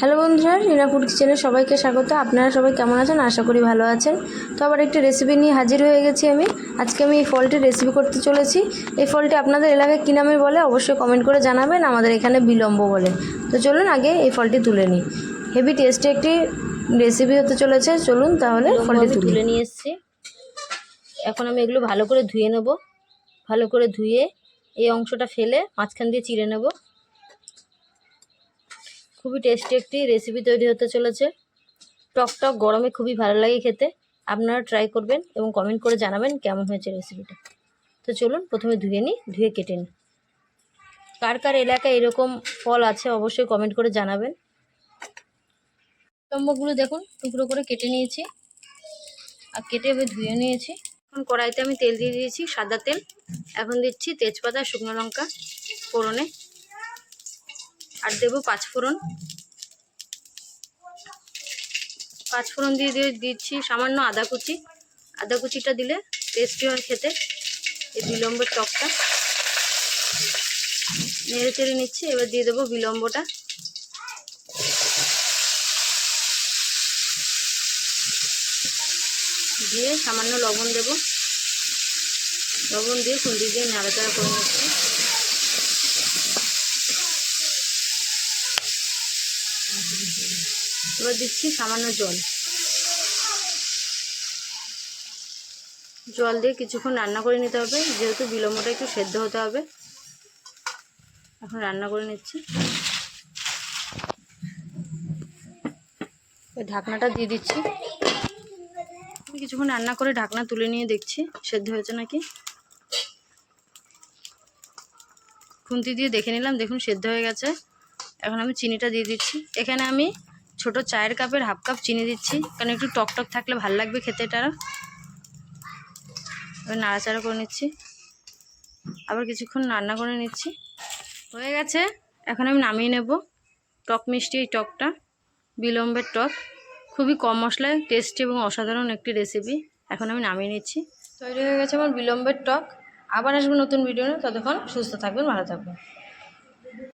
Hello বন্ধুরা রিনা food কিচেনে সবাইকে স্বাগত। আপনারা সবাই কেমন আছেন? আশা করি ভালো আছেন। তো আবার একটি রেসিপি নিয়ে হাজির হয়ে গেছি আমি। আজকে আমি এই ফলটির রেসিপি করতে চলেছি। এই ফলটি আপনাদের এলাকায় কী নামে বলে অবশ্যই কমেন্ট করে জানাবেন আমাদের এখানে বিলম্ব বলে। তো চলুন আগে এই ফলটি তুলে নিই। হেভি টেস্টি একটি রেসিপি হতে চলেছে। চলুন তাহলে ফলটি তুলে। তুলে নিয়ে এসেছি। এখন আমি এগুলো ভালো করে ধুয়ে নেব। ভালো করে ধুয়ে এই অংশটা ফেলে মাঝখান দিয়ে চিড়ে নেব। খুবই টেস্টি একটি রেসিপি তৈরি হতে চলেছে। টক টক গরমে খুবই ভালো লাগে খেতে। আপনারা ট্রাই করবেন এবং কমেন্ট করে জানাবেন কেমন হয়েছে রেসিপিটা তো চলুন প্রথমে ধুয়ে নিই, ধুয়ে কেটে নিই। কার কার এলাকায় এরকম ফল আছে অবশ্যই কমেন্ট করে জানাবেন। লম্বগুলো দেখুন, টুকরো করে কেটে নিয়েছি। আর কেটে এবার ধুয়ে নিয়েছি। এখন কড়াইতে আমি তেল দিয়ে দিয়েছি সাদা তেল। এখন দিচ্ছি তেজপাতা, শুকনো লঙ্কা, ফোড়নে। আর দেবো পাঁচ ফোড়ন। পাঁচ ফোড়ন দিয়ে দিয়ে দিচ্ছি সামান্য আদা কুচি। আদা কুচিটা দিলে টেস্টি হয় খেতে। এই বিলম্বের টকটা। নেড়ে চেড়ে নিচ্ছি, এবার দিয়ে দেবো বিলম্বটা। দিয়ে সামান্য লবণ দেব। লবণ দিয়ে খুন্তি দিয়ে নাড়াচাড়া করে নিচ্ছি। এবার দিচ্ছি সামান্য জল। জল দিয়ে কিছুক্ষণ রান্না করে নিতে হবে। যেহেতু বিলম্বটা একটু সেদ্ধ হতে হবে। এখন রান্না করে নিচ্ছি। ওই ঢাকনাটা দিয়ে দিচ্ছি। কিছুক্ষণ রান্না করে ঢাকনা তুলে নিয়ে দেখছি, সেদ্ধ হয়েছে নাকি। খুন্তি দিয়ে দেখে নিলাম, দেখুন সেদ্ধ হয়ে গেছে। এখন আমি চিনিটা দিয়ে দিচ্ছি। এখানে আমি ছোট চায়ের কাপের হাফ কাপ চিনি দিচ্ছি, কারণ একটু টক টক থাকলে ভালো লাগবে খেতে এবার নাড়াচাড়া করে নিচ্ছি। আবার কিছুক্ষণ রান্না করে নিচ্ছি। হয়ে গেছে, এখন আমি নামিয়ে নেব টক মিষ্টি এই টকটা, বিলম্বের টক। খুবই কম মশলায়, টেস্টি এবং অসাধারণ একটি রেসিপি এখন আমি নামিয়ে নিচ্ছি। তৈরি হয়ে গেছে আমার বিলম্বের টক। আবার আসব নতুন ভিডিও নিয়ে ততক্ষণ সুস্থ থাকবেন, ভালো থাকবেন।